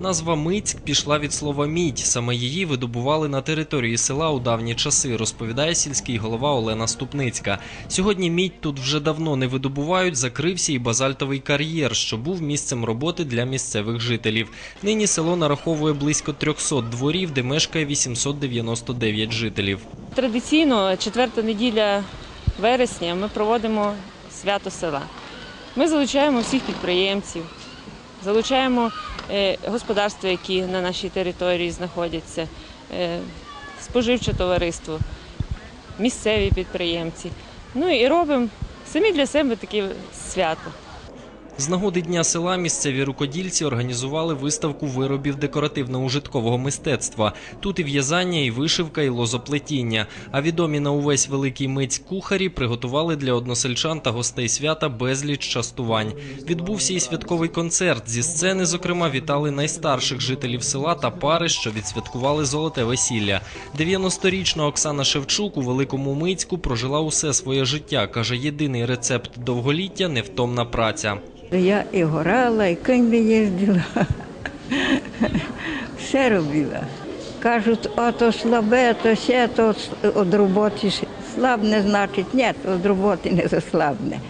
Назва Мицьк пішла від слова мідь. Саме її видобували на території села у давні часи, розповідає сільський голова Олена Ступницька. Сьогодні мідь тут вже давно не видобувають, закрився і базальтовий кар'єр, що був місцем роботи для місцевих жителів. Нині село нараховує близько 300 дворів, де мешкає 899 жителів. Традиційно четверта неділя вересня ми проводимо свято села. Ми залучаємо всіх підприємців, залучаємо господарства, які на нашій території знаходяться, е, споживче товариство, місцеві підприємці. Ну і робимо самі для себе таке свято. З нагоди дня села місцеві рукодільці організували виставку виробів декоративно-ужиткового мистецтва. Тут і в'язання, і вишивка, і лозоплетіння. А відомі на увесь великий миць кухарі приготували для односельчан та гостей свята безліч частувань. Відбувся і святковий концерт. Зі сцени, зокрема, вітали найстарших жителів села та пари, що відсвяткували золоте весілля. 90-річна Оксана Шевчук у великому мицьку прожила усе своє життя. каже, єдиний рецепт довголіття невтомна праця. Я і горала, і коньми їздила. Все робила. Кажуть, а то слабе, то ще, то від роботи слабне, значить, ні, то від роботи не заслабне.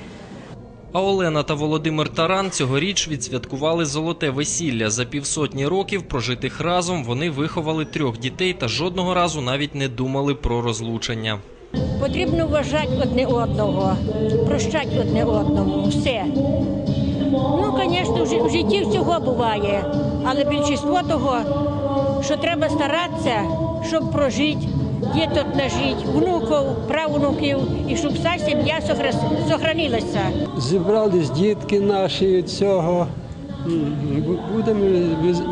А Олена та Володимир Таран цьогоріч відсвяткували золоте весілля. За півсотні років прожитих разом вони виховали трьох дітей та жодного разу навіть не думали про розлучення. Потрібно вважати одне одного, прощати одне одному, все. Ну, звісно, в жи- житті всього буває, але більшість того, що треба старатися, щоб прожити, діток нажити, внуків, правнуків, і щоб вся сім'я сохранилася. Зібрались дітки наші від цього. Будемо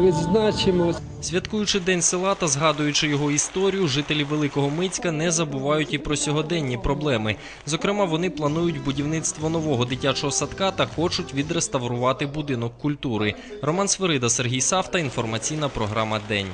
відзначимо. Святкуючи день села та згадуючи його історію, жителі Великого Мицька не забувають і про сьогоденні проблеми. Зокрема, вони планують будівництво нового дитячого садка та хочуть відреставрувати будинок культури. Роман Свирида, Сергій Савта. Інформаційна програма День.